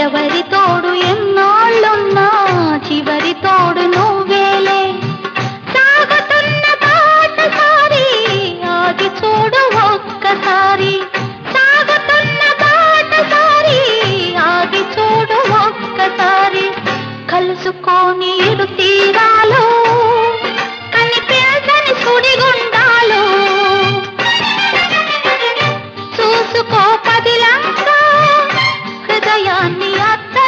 ఎవరి తోడు ఎన్నాళ్ళున్నా చివరి తోడు నువ్వేలే. సాగుతున్న బాటసారి ఆగి చూడు ఒక్కసారి. సాగుతున్న బాటసారి ఆగి చూడు ఒక్కసారి. కలుసుకొని ఇరు கண்ணியாத்த